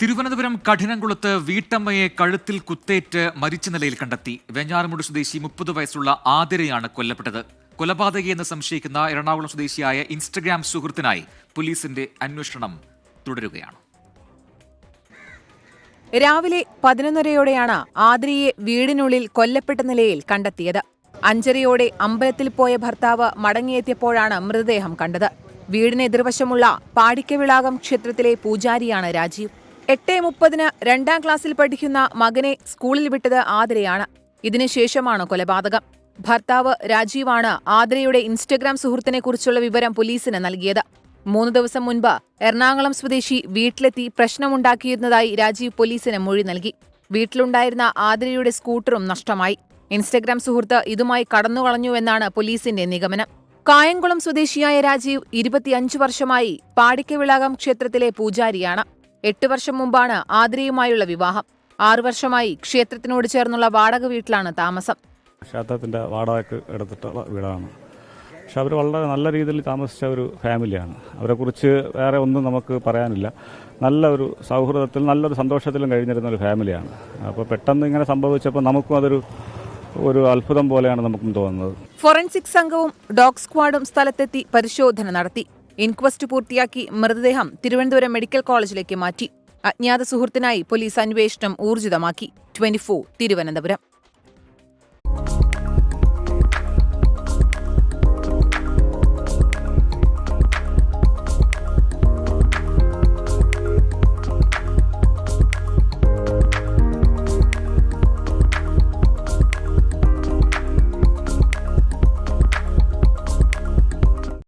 തിരുവനന്തപുരം കഠിനംകുളത്ത് വീട്ടമ്മയെ കഴുത്തിൽ കുത്തേറ്റ് മരിച്ച നിലയിൽ കണ്ടെത്തി. വെഞ്ഞാറമൂട് സ്വദേശി മുപ്പത് വയസ്സുള്ള ആതിരയാണ് കൊല്ലപ്പെട്ടത്. കൊലപാതകയെന്ന് സംശയിക്കുന്ന എറണാകുളം സ്വദേശിയായ ഇൻസ്റ്റഗ്രാം സുഹൃത്തിനായി പോലീസിന്റെ അന്വേഷണം തുടരുകയാണ്. രാവിലെ പതിനൊന്നരയോടെയാണ് ആതിരയെ വീടിനുള്ളിൽ കൊല്ലപ്പെട്ട നിലയിൽ കണ്ടെത്തിയത്. അഞ്ചരയോടെ അമ്പലത്തിൽ പോയ ഭർത്താവ് മടങ്ങിയെത്തിയപ്പോഴാണ് മൃതദേഹം കണ്ടത്. വീടിന് എതിർവശമുള്ള പാടിക്കവിളാകം ക്ഷേത്രത്തിലെ പൂജാരിയാണ് രാജീവ്. എട്ട് മുപ്പതിന് രണ്ടാം ക്ലാസ്സിൽ പഠിക്കുന്ന മകനെ സ്കൂളിൽ വിട്ടത് ആതിരയാണ്. ഇതിനുശേഷമാണ് കൊലപാതകം? ഭർത്താവ് രാജീവാണ് ആതിരയുടെ ഇൻസ്റ്റഗ്രാം സുഹൃത്തിനെക്കുറിച്ചുള്ള വിവരം പോലീസിന് നൽകിയത്. മൂന്ന് ദിവസം മുൻപ് എറണാകുളം സ്വദേശി വീട്ടിലെത്തി പ്രശ്നമുണ്ടാക്കിയിരുന്നതായി രാജീവ് പോലീസിന് മൊഴി നൽകി. വീട്ടിലുണ്ടായിരുന്ന ആതിരയുടെ സ്കൂട്ടറും നഷ്ടമായി. ഇൻസ്റ്റഗ്രാം സുഹൃത്ത് ഇതുമായി കടന്നുകളഞ്ഞുവെന്നാണ് പോലീസിന്റെ നിഗമനം. കായംകുളം സ്വദേശിയായ രാജീവ് ഇരുപത്തിയഞ്ച് വർഷമായി പാടിക്കവിളാകം ക്ഷേത്രത്തിലെ പൂജാരിയാണ്. എട്ട് വർഷം മുമ്പാണ് ആതിരയുമായുള്ള വിവാഹം. ആറു വർഷമായി ക്ഷേത്രത്തിനോട് ചേർന്നുള്ള വാടക വീട്ടിലാണ് താമസം. ക്ഷേത്രത്തിന്റെ വാടകയ്ക്ക് എടുത്തിട്ടുള്ള വീടാണ്. പക്ഷെ അവർ വളരെ നല്ല രീതിയിൽ താമസിച്ച ഒരു ഫാമിലിയാണ്. അവരെക്കുറിച്ച് വേറെ ഒന്നും നമുക്ക് പറയാനില്ല. നല്ല ഒരു സൗഹൃദത്തിൽ നല്ലൊരു സന്തോഷത്തിലും കഴിഞ്ഞിരുന്ന ഒരു ഫാമിലിയാണ്. അപ്പോൾ പെട്ടെന്ന് ഇങ്ങനെ സംഭവിച്ചപ്പോൾ നമുക്കും അതൊരു ഒരു അത്ഭുതം പോലെയാണ് നമുക്കും തോന്നുന്നത്. ഫോറൻസിക് സംഘവും ഡോഗ് സ്ക്വാഡും സ്ഥലത്തെത്തി പരിശോധന നടത്തി. ഇൻക്വസ്റ്റ് പൂർത്തിയാക്കി മൃതദേഹം തിരുവനന്തപുരം മെഡിക്കൽ കോളേജിലേക്ക് മാറ്റി. അജ്ഞാത സുഹൃത്തിനായി പോലീസ് അന്വേഷണം ഊർജിതമാക്കി. ട്വന്റി തിരുവനന്തപുരം.